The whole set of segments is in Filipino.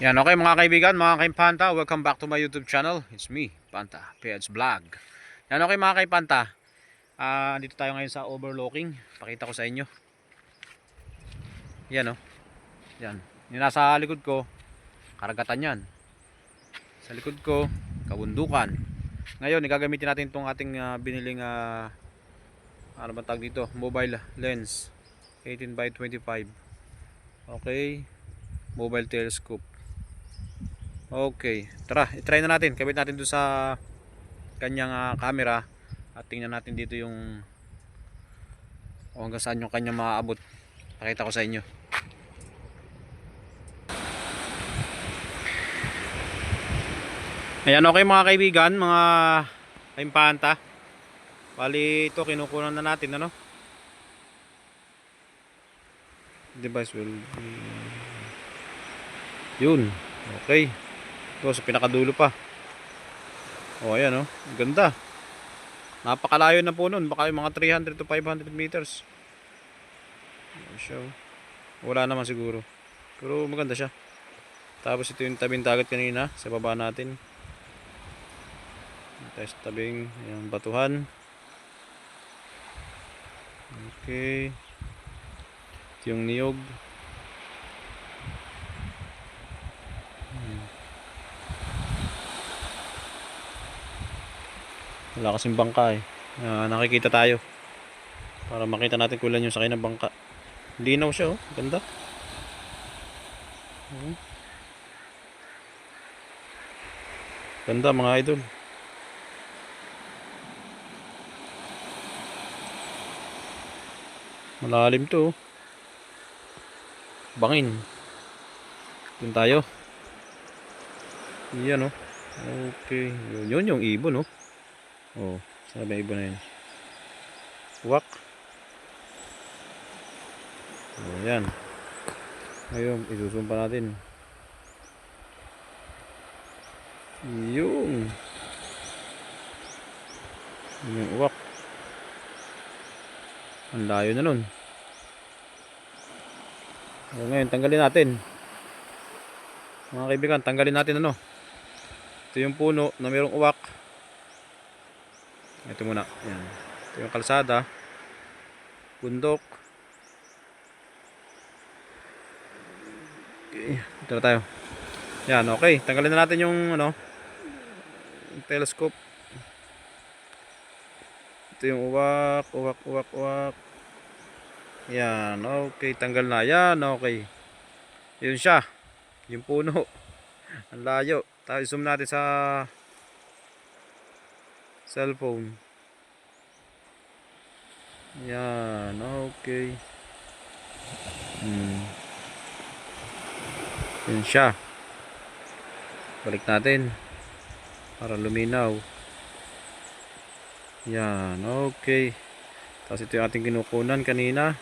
Yan, okay mga kaibigan, mga kaimpanta, welcome back to my YouTube channel. It's me, Panta, PH Vlog. Yan, okay mga kaimpanta, ah dito tayo ngayon sa overlooking. Pakita ko sa inyo. Yan, oh. Yan. Yung nasa likod ko, karagatan yan. Sa likod ko, kabundukan. Ngayon, igagamitin natin itong ating ah, biniling, ah, ano ba tag dito? Mobile lens. 18 by 25. Okay. Mobile telescope. Okay, tara, i-try na natin. Kabit natin doon sa kanyang ah, camera at tingnan natin dito yung o hanggang saan yung kanyang maaabot. Pakita ko sa inyo. Ayan, okay mga kaibigan, mga kaimpanta. Bali ito, kinukunan na natin, ano? Device will be... Yun, okay. Ito sa pinakadulo pa. O ayan oh, ganda. Napakalayo na po nun, baka yung mga 300 to 500 meters. Siya oh. Wala naman siguro. Pero maganda siya. Tapos ito yung tabing dagat kanina sa baba natin. Tayo sa tabing yung batuhan. Okay. Ito yung niyog. Wala kasing bangka eh. Ah, nakikita tayo. Para makita natin kung ilan yung sakay ng bangka. Linaw siya oh. Ganda. Oh. Ganda mga idol. Malalim to. oh. Bangin. Doon tayo. Yan oh. Okay. Yun, yun yung ibon oh. Oh, sabi iba na yun. Wak. Oh, yan. Ngayon, isusumpa natin. Yung. Yung uwak. Ang layo na nun. Oh, ngayon, tanggalin natin. Mga kaibigan, tanggalin natin ano. Ito yung puno na mayroong uwak. Ito muna. Yan. Ito yung kalsada. Bundok. Okay. Ito tayo. Yan, okay. Tanggalin na natin yung ano, telescope. Ito yung uwak, uwak, uwak, uwak. Yan, okay. Tanggal na. Yan, okay. Yun siya. Yung puno. Ang layo. Tayo zoom natin sa cellphone. Yan, okay. Hmm. Yun siya. Balik natin. Para luminaw. Yan, okay. Tapos ito yung ating kinukunan kanina.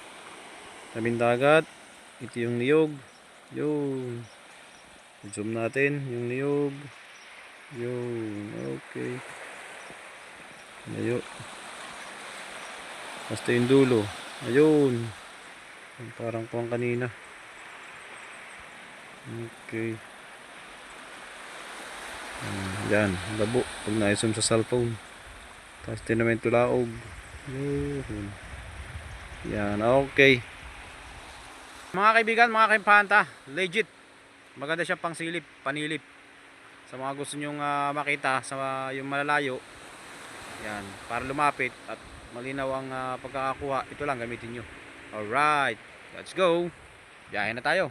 Tabing dagat. Ito yung niyog. Yun. Zoom natin yung niyog. Yun, okay. Layo. Basta yung dulo. Ayun. Parang kuwang kanina. Okay. Hmm, yan. Labo. Pag na-zoom sa cellphone. Tapos tinamento laog. Yun. Yan. Okay. Mga kaibigan, mga kaimpanta. Legit. Maganda siya pang silip, panilip. Sa mga gusto nyong ah, makita sa yung malalayo. Yan, para lumapit at malinaw ang ah, pagkakakuha, ito lang gamitin nyo. Alright, let's go. Biyahe na tayo.